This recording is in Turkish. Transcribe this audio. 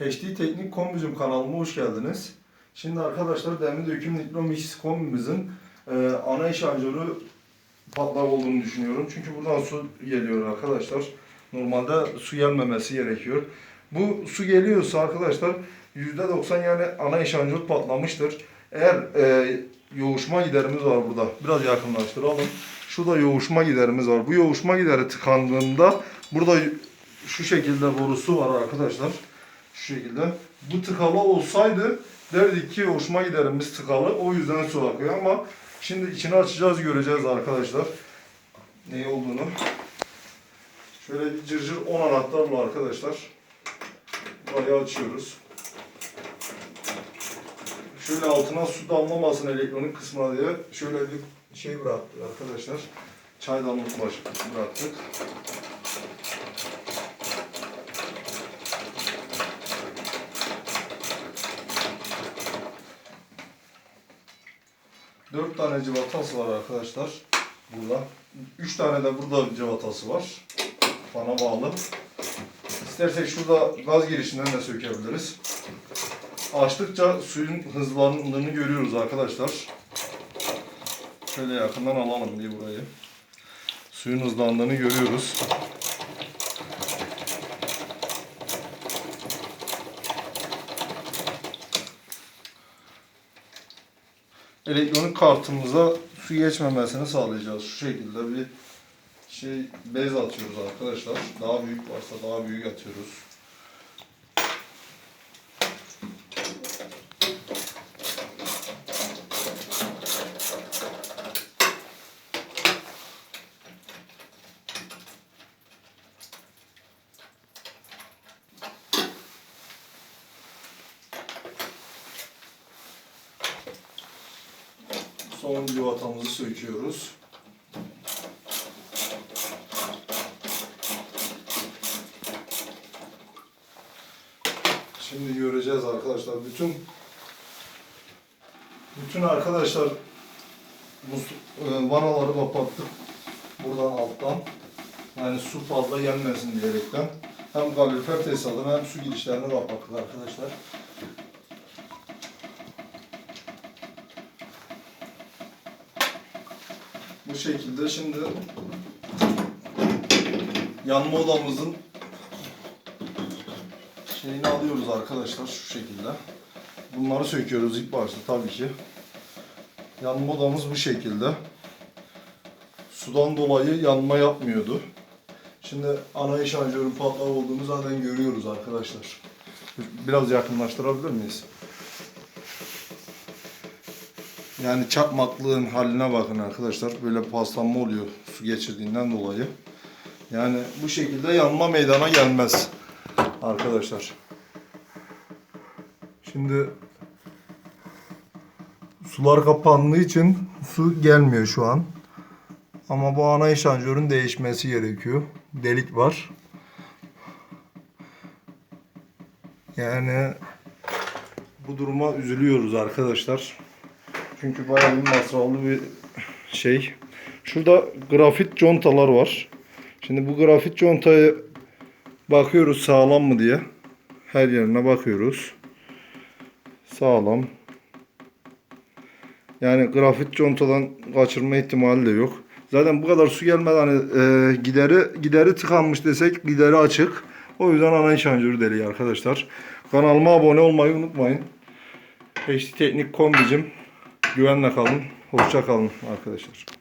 HD Teknik Kombicim kanalıma hoş geldiniz. Şimdi arkadaşlar demir döküm Nitro Mix kombimizin e, ana iş ancörü patlak olduğunu düşünüyorum. Çünkü buradan su geliyor arkadaşlar. Normalde su gelmemesi gerekiyor. Bu su geliyorsa arkadaşlar %90 yani ana iş ancörü patlamıştır. Eğer e, yoğuşma giderimiz var burada. Biraz yakınlaştıralım. Şurada yoğuşma giderimiz var. Bu yoğuşma gideri tıkandığında burada şu şekilde borusu var arkadaşlar. Şu şekilde. Bu tıkalı olsaydı derdik ki hoşuma giderimiz tıkalı. O yüzden su akıyor ama şimdi içini açacağız göreceğiz arkadaşlar. Ne olduğunu. Şöyle bir cırcır 10 anahtarla arkadaşlar. Burayı açıyoruz. Şöyle altına su damlamasın elektronik kısmına diye şöyle bir şey bıraktık arkadaşlar. Çaydanlık baş bıraktık. Dört tane civatası var arkadaşlar. Burada. Üç tane de burada civatası var. Bana bağlı. İstersek şurada gaz girişinden de sökebiliriz. Açtıkça suyun hızlandığını görüyoruz arkadaşlar. Şöyle yakından alalım diye burayı. Suyun hızlandığını görüyoruz. Elektronik kartımıza su geçmemesini sağlayacağız. Şu şekilde bir şey bez atıyoruz arkadaşlar. Daha büyük varsa daha büyük atıyoruz. Son civatamızı söküyoruz. Şimdi göreceğiz arkadaşlar. Bütün bütün arkadaşlar e, vanaları kapattık. Buradan alttan. Yani su fazla gelmesin diyerekten. Hem kalorifer tesisatını hem su girişlerini kapattık arkadaşlar. Bu şekilde şimdi yanma odamızın şeyini alıyoruz arkadaşlar şu şekilde. Bunları söküyoruz ilk başta tabii ki. Yanma odamız bu şekilde. Sudan dolayı yanma yapmıyordu. Şimdi ana iş ancörün patlak olduğunu zaten görüyoruz arkadaşlar. Biraz yakınlaştırabilir miyiz? Yani çakmaklığın haline bakın arkadaşlar. Böyle paslanma oluyor su geçirdiğinden dolayı. Yani bu şekilde yanma meydana gelmez arkadaşlar. Şimdi sular kapandığı için su gelmiyor şu an. Ama bu ana eşanjörün değişmesi gerekiyor. Delik var. Yani bu duruma üzülüyoruz arkadaşlar. Çünkü bayağı bir masraflı bir şey. Şurada grafit contalar var. Şimdi bu grafit contayı bakıyoruz sağlam mı diye. Her yerine bakıyoruz. Sağlam. Yani grafit contadan kaçırma ihtimali de yok. Zaten bu kadar su gelmeden hani e, gideri gideri tıkanmış desek gideri açık. O yüzden ana şanjörü deliği arkadaşlar. Kanalıma abone olmayı unutmayın. HD Teknik Kombicim. Güvenle kalın. Hoşça kalın arkadaşlar.